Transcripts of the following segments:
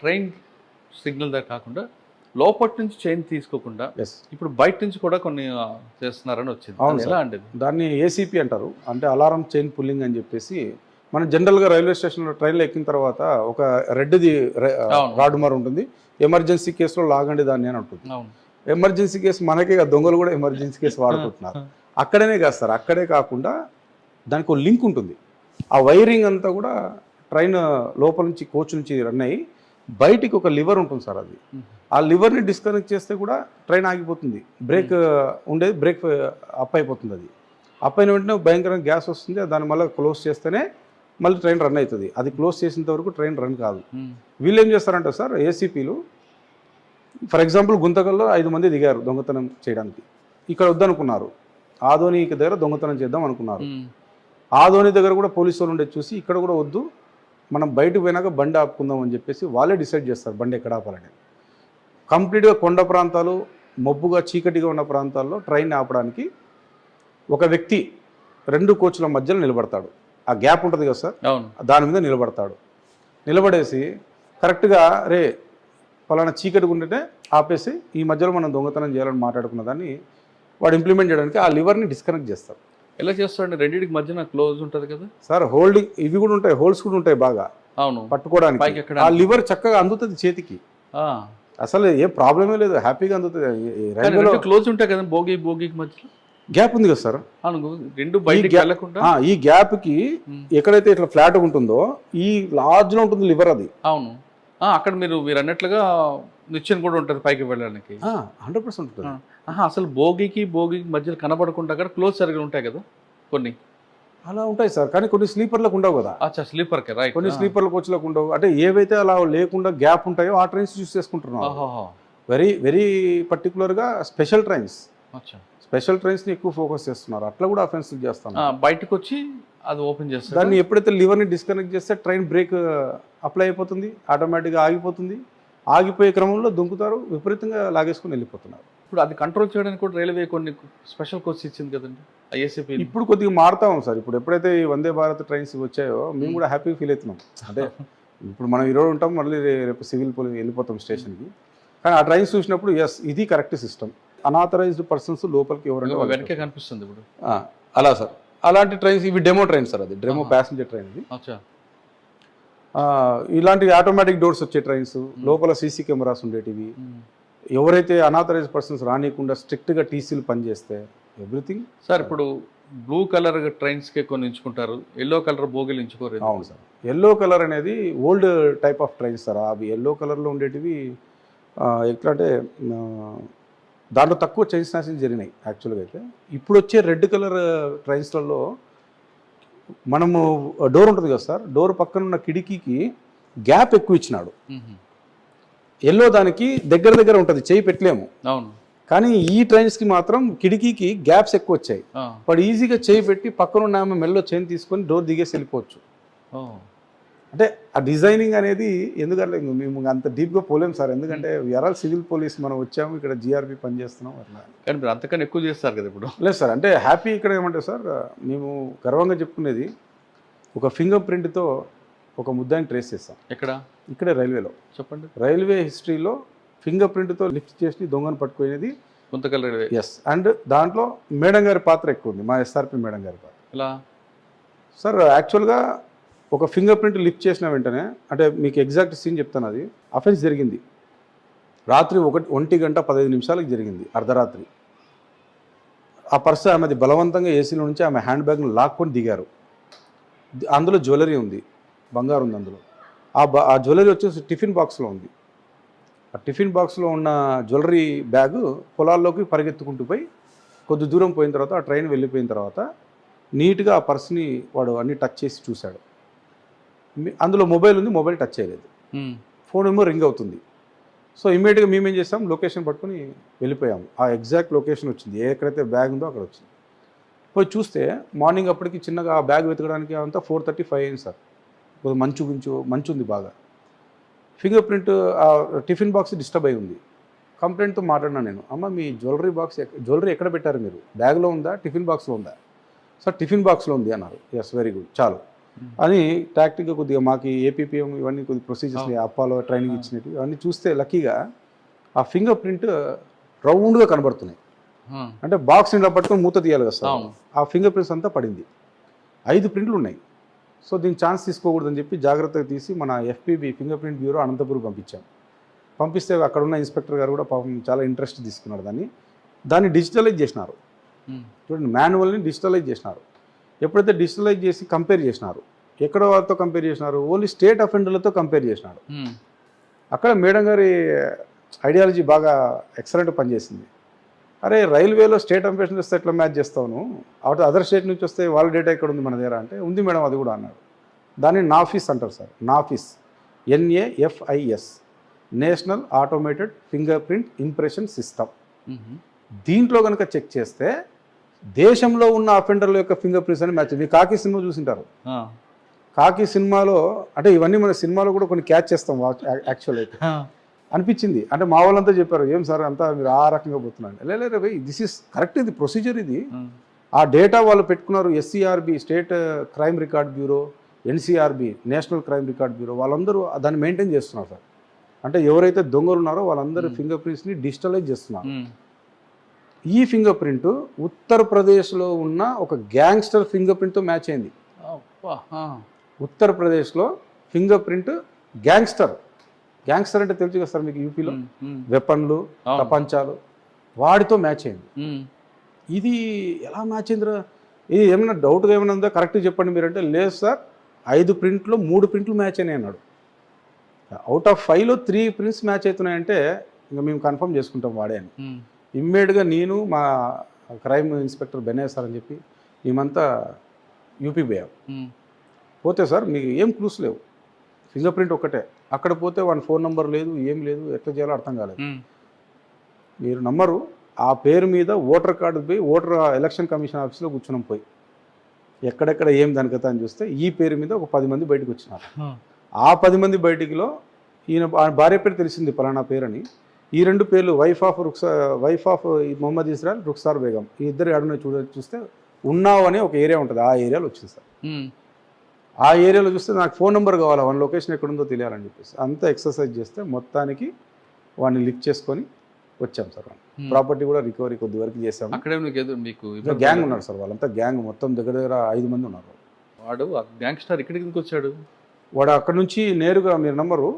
Train signal దగ్గర కాకుండా లోపటి నుంచి చైన్ తీసుకోకుండా ఇప్పుడు బయట నుంచి కూడా కొన్ని చేస్తున్నారని వచ్చింది. ఎలా అండి? దాన్ని ఏసీపీ అంటారు. అంటే అలారం చైన్ పుల్లింగ్ అని చెప్పేసి మనం జనరల్గా రైల్వే స్టేషన్లో ట్రైన్లో ఎక్కిన తర్వాత ఒక రెడ్ది అవును. రాడ్ మర ఉంటుంది. ఎమర్జెన్సీ కేసులో లాగండి దాన్ని అని ఉంటుంది. ఎమర్జెన్సీ కేసు మనకే దొంగలు కూడా ఎమర్జెన్సీ కేసు వాడుకుంటున్నారు. అక్కడనే కాదు సార్. అక్కడే కాకుండా దానికి ఒక లింక్ ఉంటుంది. ఆ వైరింగ్ అంతా కూడా ట్రైన్ లోపల నుంచి కోచ్ నుంచి రన్ అయ్యి బయటికి ఒక లివర్ ఉంటుంది సార్ అది. ఆ లివర్ని డిస్కనెక్ట్ చేస్తే కూడా ట్రైన్ ఆగిపోతుంది. బ్రేక్ ఉండేది బ్రేక్ అప్ అయిపోతుంది అది. అప్ అయిన వెంటనే భయంకరంగా గ్యాస్ వస్తుంది మళ్ళీ క్లోజ్ చేస్తేనే మళ్ళీ ట్రైన్ రన్ అవుతుంది. అది క్లోజ్ చేసేంత వరకు ట్రైన్ రన్ కాదు. వీళ్ళు ఏం చేస్తారంటే సార్ ఏసీపీలు ఫర్ ఎగ్జాంపుల్ గుంతకల్లో ఐదు మంది దిగారు దొంగతనం చేయడానికి. ఇక్కడ వద్దనుకున్నారు. ఆదోని దగ్గర దొంగతనం చేద్దాం అనుకున్నారు. ఆదోని దగ్గర కూడా పోలీసు వాళ్ళు ఉండే చూసి ఇక్కడ కూడా వద్దు మనం బయటకు పోయినాక బండి ఆపుకుందాం అని చెప్పేసి వాళ్ళే డిసైడ్ చేస్తారు బండి ఎక్కడ ఆపాలని. కంప్లీట్గా కొండ ప్రాంతాలు మబ్బుగా చీకటిగా ఉన్న ప్రాంతాల్లో ట్రైన్ ఆపడానికి ఒక వ్యక్తి రెండు కోచ్ల మధ్యలో నిలబడతాడు. ఆ గ్యాప్ ఉంటుంది కదా సార్? దాని మీద నిలబడతాడు. నిలబడేసి కరెక్ట్గా రే పలానా చీకటి ఉంటే ఆపేసి ఈ మధ్యలో మనం దొంగతనం చేయాలని మాట్లాడుకున్న దాన్ని వాడు ఇంప్లిమెంట్ చేయడానికి ఆ లివర్ని డిస్కనెక్ట్ చేస్తారు. ఎలా చేస్తాడండి? రెండింటికి మధ్యన క్లోజ్ ఉంటుంది కదా? సార్ హోల్డింగ్ ఇవి కూడా ఉంటాయి హోల్స్ కూడా ఉంటాయి బాగా. అవును. పట్టుకోవడానికి. ఆ లివర్ చక్కగా అందుతుంది చేతికి. అసలు ఏ ప్రాబ్లమే లేదు హ్యాపీగా అందుతుంది. క్లోజ్ ఉంటాయి కదా భోగి భోగికి మధ్యలో? గ్యాప్ ఉంది కదా సార్? అవును రెండు ఈ గ్యాప్కి ఉమ్. ఎక్కడైతే ఇట్లా ఫ్లాట్ ఉంటుందో ఈ లార్జ్లో ఉంటుంది లివర్ అది. అవును. అక్కడ మీరు మీరు అన్నట్లుగా నిచ్చెన కూడా ఉంటుంది పైకి వెళ్ళడానికి. హండ్రెడ్ పర్సెంట్ ఉంటుంది అసలు భోగికి భోగికి మధ్యలో కనబడకుండా అక్కడ క్లోజ్ సరిగా ఉంటాయి కదా కొన్ని. అలా ఉంటాయి సార్ కానీ కొన్ని స్లీపర్లకు ఉండవు కదా. అచ్చా స్లీపర్కి రైట్ కొన్ని స్లీపర్ల కోచ్లకు ఉండవు. అంటే ఏవైతే అలా లేకుండా గ్యాప్ ఉంటాయో ఆ ట్రైన్స్ చూస్ చేసుకుంటున్నాం వెరీ వెరీ పర్టికులర్గా స్పెషల్ ట్రైన్స్ స్పెషల్ ట్రైన్స్ని ఎక్కువ ఫోకస్ చేస్తున్నారు. అట్లా కూడా అఫెన్స్ చేస్తాను ఆ, బయటకు వచ్చి అది ఓపెన్ చేస్తారు. దాన్ని ఎప్పుడైతే లివర్ని డిస్కనెక్ట్ చేస్తే ట్రైన్ బ్రేక్ అప్లై అయిపోతుంది ఆటోమేటిక్గా ఆగిపోతుంది. ఆగిపోయే క్రమంలో దుంకుతారు విపరీతంగా లాగేసుకుని వెళ్ళిపోతున్నారు. ఇప్పుడు అది కంట్రోల్ చేయడానికి కూడా రైల్వే కొన్ని స్పెషల్ కోర్స్ ఇచ్చింది కదండి ఐఎస్ఏపీ ఇప్పుడు కొద్దిగా మారుతాం సార్. ఇప్పుడు ఎప్పుడైతే ఈ వందే భారత్ ట్రైన్స్ వచ్చాయో మేము కూడా హ్యాపీగా ఫీల్ అవుతున్నాం. అంటే ఇప్పుడు మనం ఈరోజు ఉంటాం మళ్ళీ రేపు సివిల్ పోలీస్ వెళ్ళిపోతాం స్టేషన్కి. కానీ ఆ ట్రైన్స్ చూసినప్పుడు ఎస్ ఇది కరెక్ట్ సిస్టమ్ అనాథరైజ్డ్ పర్సన్స్ లోపలికి ఎవరంటే వాళ్ళు వెనకే కనిపిస్తుంది ఇప్పుడు. అలా సార్. అలాంటి ట్రైన్స్ ఇవి డెమో ట్రైన్ సార్ అది. డెమో. ప్యాసింజర్ ట్రైన్ ఇది. అచ్చా. ఆ, ఇలాంటి ఆటోమేటిక్ డోర్స్ వచ్చే ట్రైన్స్ లోపల సీసీ కెమెరాస్ ఉండేటివి. ఎవరైతే అనాథరైజ్ పర్సన్స్ రానియకుండా స్ట్రిక్ట్గా టీసీలు పనిచేస్తే ఎవ్రీథింగ్ సార్ ఇప్పుడు బ్లూ కలర్ ట్రైన్స్కి కొన్ని ఎంచుకుంటారు. ఎల్లో కలర్ బోగిలు ఎంచుకోరు? అవును సార్. ఎల్లో కలర్ అనేది old type of trains sir. అవి ఎల్లో కలర్లో ఉండేటివి ఎట్లా అంటే దాంట్లో తక్కువ చైన్ స్నాచింగ్ జరిగినాయి యాక్చువల్గా అయితే ఇప్పుడు వచ్చే రెడ్ కలర్ ట్రైన్స్లలో మనము డోర్ ఉంటుంది కదా సార్ డోర్ పక్కన ఉన్న కిటికీకి గ్యాప్ ఎక్కువ ఇచ్చినాడు. ఎల్లో దానికి దగ్గర దగ్గర ఉంటుంది చేయి పెట్టలేము అవును కానీ ఈ ట్రైన్స్కి మాత్రం కిటికీకి గ్యాప్స్ ఎక్కువ వచ్చాయి. వాడు ఈజీగా చేయి పెట్టి పక్కన ఉన్న ఆమె మెల్లో చైన్ తీసుకొని డోర్ దిగేసి వెళ్ళిపోవచ్చు. అంటే ఆ డిజైనింగ్ అనేది ఎందుకంటే మేము అంత డీప్గా పోలేం సార్. ఎందుకంటే ఎరాల్ సివిల్ పోలీస్ మనం వచ్చాము ఇక్కడ జిఆర్పి పనిచేస్తున్నాం అట్లా. కానీ మీరు అంతకన్నా ఎక్కువ చేస్తారు కదా ఇప్పుడు. లేదు సార్ అంటే హ్యాపీ ఇక్కడ ఏమంటే సార్ మేము గర్వంగా చెప్పుకునేది ఒక ఫింగర్ ప్రింట్తో ఒక ముద్దాన్ని ట్రేస్ చేస్తాం. ఎక్కడ? ఇక్కడే రైల్వేలో. చెప్పండి. రైల్వే హిస్టరీలో ఫింగర్ ప్రింట్తో లిఫ్ట్ చేసి దొంగను పట్టుకునేది గుంతకల్ రైల్వే. ఎస్ అండ్ దాంట్లో మేడం గారి పాత్ర ఎక్కువ ఉంది మా ఎస్ఆర్పి మేడం గారి పాత్ర. ఇలా సార్ యాక్చువల్గా ఒక ఫింగర్ ప్రింట్ లిఫ్ట్ చేసిన వెంటనే అంటే మీకు ఎగ్జాక్ట్ సీన్ చెప్తాను అది అఫెన్స్ జరిగింది. రాత్రి ఒకటి ఒంటి గంట పదహైదు నిమిషాలకు జరిగింది అర్ధరాత్రి. ఆ పర్స్ ఆమెది బలవంతంగా ఏసీలో నుంచి ఆమె హ్యాండ్ బ్యాగ్ను లాక్కొని దిగారు. అందులో జ్యువెలరీ ఉంది బంగారు ఉంది అందులో. ఆ బ ఆ జ్యువెలరీ వచ్చేసి టిఫిన్ బాక్స్లో ఉంది. ఆ టిఫిన్ బాక్స్లో ఉన్న జ్యువెలరీ బ్యాగ్ పొలాల్లోకి పరిగెత్తుకుంటూ పోయి కొద్ది దూరం పోయిన తర్వాత ఆ ట్రైన్ వెళ్ళిపోయిన తర్వాత నీట్గా ఆ పర్స్ని వాడు అన్ని టచ్ చేసి చూశాడు. అందులో మొబైల్ ఉంది మొబైల్ టచ్ చేయలేదు. ఫోన్ ఏమో రింగ్ అవుతుంది. సో ఇమీడియట్గా మేము ఏం చేసాం లొకేషన్ పట్టుకొని వెళ్ళిపోయాము. ఆ ఎగ్జాక్ట్ లొకేషన్ వచ్చింది. ఎక్కడైతే బ్యాగ్ ఉందో అక్కడ వచ్చింది. పోయి చూస్తే మార్నింగ్ అప్పటికి చిన్నగా ఆ బ్యాగ్ వెతకడానికి అంతా ఫోర్ థర్టీ ఫైవ్ అయింది సార్. కొద్దిగా మంచు గుంచు మంచు ఉంది బాగా. ఫింగర్ ప్రింట్ ఆ టిఫిన్ బాక్స్ డిస్టర్బ్ అయి ఉంది. కంప్లైంట్తో మాట్లాడినా నేను అమ్మ మీ జ్యువెలరీ బాక్స్ జ్యువెలరీ ఎక్కడ పెట్టారు మీరు? బ్యాగ్లో ఉందా? టిఫిన్ బాక్స్లో ఉందా? సార్ టిఫిన్ బాక్స్లో ఉంది అన్నారు. ఎస్ వెరీ గుడ్ చాలు. అని టాక్టిక్గా కొద్దిగా మాకు ఏపీపీఎం ఇవన్నీ కొద్ది ప్రొసీజర్స్ అప్పాలో ట్రైనింగ్ ఇచ్చినట్టు అవన్నీ చూస్తే లక్కీగా ఆ ఫింగర్ ప్రింట్ రౌండ్గా కనబడుతున్నాయి. అంటే బాక్స్ నిండా పట్టుకొని మూత తీయాలి కదా. ఆ ఫింగర్ ప్రింట్స్ అంతా పడింది. ఐదు ప్రింట్లు ఉన్నాయి. సో దీనికి ఛాన్స్ తీసుకోకూడదని చెప్పి జాగ్రత్తగా తీసి మన FPB finger print bureau Anantapuram పంపించాం. పంపిస్తే అక్కడ ఉన్న ఇన్స్పెక్టర్ గారు కూడా పాపం చాలా ఇంట్రెస్ట్ తీసుకున్నారు దాన్ని. దాన్ని డిజిటలైజ్ చేసినారు. చూడండి మాన్యువల్ని డిజిటలైజ్ చేసినారు. ఎప్పుడైతే డిజిటలైజ్ చేసి కంపేర్ చేసినారు ఎక్కడ వాళ్ళతో కంపేర్ చేసినారు ఓన్లీ స్టేట్ అఫెండర్లతో కంపేర్ చేసినారు. ఉమ్, అక్కడ మేడం గారి ఐడియాలజీ బాగా ఎక్సలెంట్ పనిచేసింది. అరే రైల్వేలో స్టేట్ అంబేషన్ వస్తే ఎట్లా మ్యాచ్ చేస్తాను అవుట్ అదర్ స్టేట్ నుంచి వస్తే వాళ్ళ డేటా ఎక్కడ ఉంది మన దగ్గర అంటే ఉంది మేడం అది కూడా అన్నాడు. దాన్ని నాఫీస్ అంటారు sir NAFIS. NAFIS national automated finger print impression system. Um, దీంట్లో కనుక చెక్ చేస్తే దేశంలో ఉన్న అఫెండర్ల యొక్క ఫింగర్ ప్రింట్స్ అని మ్యాచ్ మీరు కాకి సినిమా చూసింటారు. కాకి సినిమాలో అంటే ఇవన్నీ మన సినిమాలో కూడా కొన్ని క్యాచ్ చేస్తాం యాక్చువల్ అయితే. అనిపించింది. అంటే మా వాళ్ళంతా చెప్పారు ఏం సార్ అంతా మీరు ఆ రకంగా పోతున్నాను లేదు దిస్ ఇస్ కరెక్ట్ ఇది ప్రొసీజర్ ఇది. ఆ. డేటా వాళ్ళు పెట్టుకున్నారు SCRB state crime record bureau NCRB national crime record bureau వాళ్ళందరూ దాన్ని మెయింటైన్ చేస్తున్నారు సార్. అంటే ఎవరైతే దొంగలు ఉన్నారో వాళ్ళందరూ ఫింగర్ ప్రింట్స్ని డిజిటలైజ్ చేస్తున్నారు. ఈ ఫింగర్ ప్రింట్ ఉత్తరప్రదేశ్లో ఉన్న ఒక గ్యాంగ్స్టర్ ఫింగర్ ప్రింట్తో మ్యాచ్ అయింది. ఉత్తరప్రదేశ్లో ఫింగర్ ప్రింట్ గ్యాంగ్స్టర్. గ్యాంగ్స్టర్ అంటే తెలుసు కదా సార్ మీకు యూపీలో? వెపన్లు. తపంచాలు వాడితో మ్యాచ్ అయింది. ఇది ఎలా మ్యాచ్ అయిందిరా? ఇది ఏమైనా డౌట్గా ఏమైనా ఉందా? కరెక్ట్ చెప్పండి మీరంటే లేదు సార్ ఐదు ప్రింట్లో మూడు ప్రింట్లు మ్యాచ్ అయినాయి అన్నాడు. అవుట్ ఆఫ్ ఫైవ్లో త్రీ ప్రింట్స్ మ్యాచ్ అవుతున్నాయంటే ఇంకా మేము కన్ఫర్మ్ చేసుకుంటాం వాడే అని. ఇమ్మీడియట్గా నేను మా క్రైమ్ ఇన్స్పెక్టర్ బెనయ్ సార్ అని చెప్పి మేమంతా యూపీ పోయాం. పోతే సార్ మీకు ఏం క్లూస్ లేవు. ఫింగర్ ప్రింట్ ఒక్కటే. అక్కడ పోతే వాడి ఫోన్ నెంబర్ లేదు ఏం లేదు ఎట్లా చేయాలో అర్థం కాలేదు. మీరు నమ్మరు ఆ పేరు మీద ఓటర్ కార్డు పోయి ఓటర్ ఎలక్షన్ కమిషన్ ఆఫీస్లో కూర్చున్నాం పోయి. ఎక్కడెక్కడ ఏం దాని కథ అని చూస్తే ఈ పేరు మీద ఒక పది మంది బయటకు వచ్చినారు. ఆ, పది మంది బయటికిలో ఈయన ఆయన భార్య పేరు తెలిసింది పలానా పేరని. ఈ రెండు పేర్లు wife of Ruksa wife of Mohammed Israil Ruksar Begum ఈ ఇద్దరు ఎడన చూడ చూస్తే ఉన్నావు అనే ఒక ఏరియా ఉంటుంది. ఆ ఏరియాలో వచ్చింది సార్. ఆ ఏరియాలో చూస్తే నాకు ఫోన్ నెంబర్ కావాలి. వన్ లొకేషన్ ఎక్కడుందో తెలియాలని చెప్పేసి. అంతా ఎక్సర్సైజ్ చేస్తే మొత్తానికి వాడిని లిఫ్ట్ చేసుకొని వచ్చాం సార్. ప్రాపర్టీ కూడా రికవరీ కొద్ది వరకు చేసాము. అక్కడే మీకు గ్యాంగ్. ఉన్నారు సార్ వాళ్ళంతా. గ్యాంగ్ మొత్తం దగ్గర దగ్గర ఐదు మంది ఉన్నారు. వాడు గ్యాంగ్స్టర్ ఇక్కడికి వచ్చాడు? వాడు అక్కడ నుంచి నేరుగా మీరు నంబరు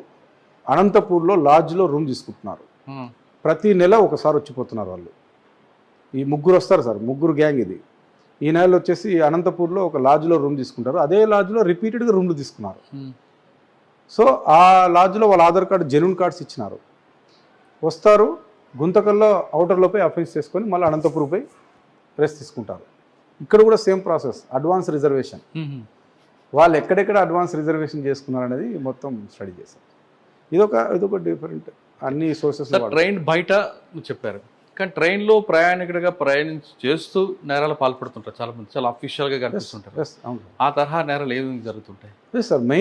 అనంతపూర్లో లాడ్జ్లో రూమ్ తీసుకుంటున్నారు. ప్రతి నెల ఒకసారి వచ్చిపోతున్నారు వాళ్ళు. ఈ ముగ్గురు వస్తారు సార్ ముగ్గురు గ్యాంగ్ ఇది. ఈ నెలలో వచ్చేసి అనంతపూర్లో ఒక లాడ్జ్లో రూమ్ తీసుకుంటారు. అదే లాడ్జ్లో రిపీటెడ్గా రూమ్లు తీసుకున్నారు. సో ఆ లాడ్జ్లో వాళ్ళ ఆధార్ కార్డు జెన్యున్ కార్డ్స్ ఇచ్చినారు. వస్తారు గుంతకల్లో అవుటర్లో పోయి అఫెన్స్ చేసుకొని మళ్ళీ అనంతపురం పోయి రెస్ట్ తీసుకుంటారు. ఇక్కడ కూడా సేమ్ ప్రాసెస్ అడ్వాన్స్ రిజర్వేషన్. వాళ్ళు ఎక్కడెక్కడ అడ్వాన్స్ రిజర్వేషన్ చేసుకున్నారు అనేది మొత్తం స్టడీ చేశారు. ఇదొక ఇదొక డిఫరెంట్ అన్ని సోర్సెస్ సార్ ట్రైన్ బయట చెప్పారు. కానీ ట్రైన్లో ప్రయాణికుడిగా ప్రయాణించి చేస్తూ నేరాలు పాల్పడుతుంటారు చాలా మంది చాలా అఫీషియల్గా కనిపిస్తుంటారు. ఆ తరహా నేరాలు ఏమేమి జరుగుతుంటాయి? Sir main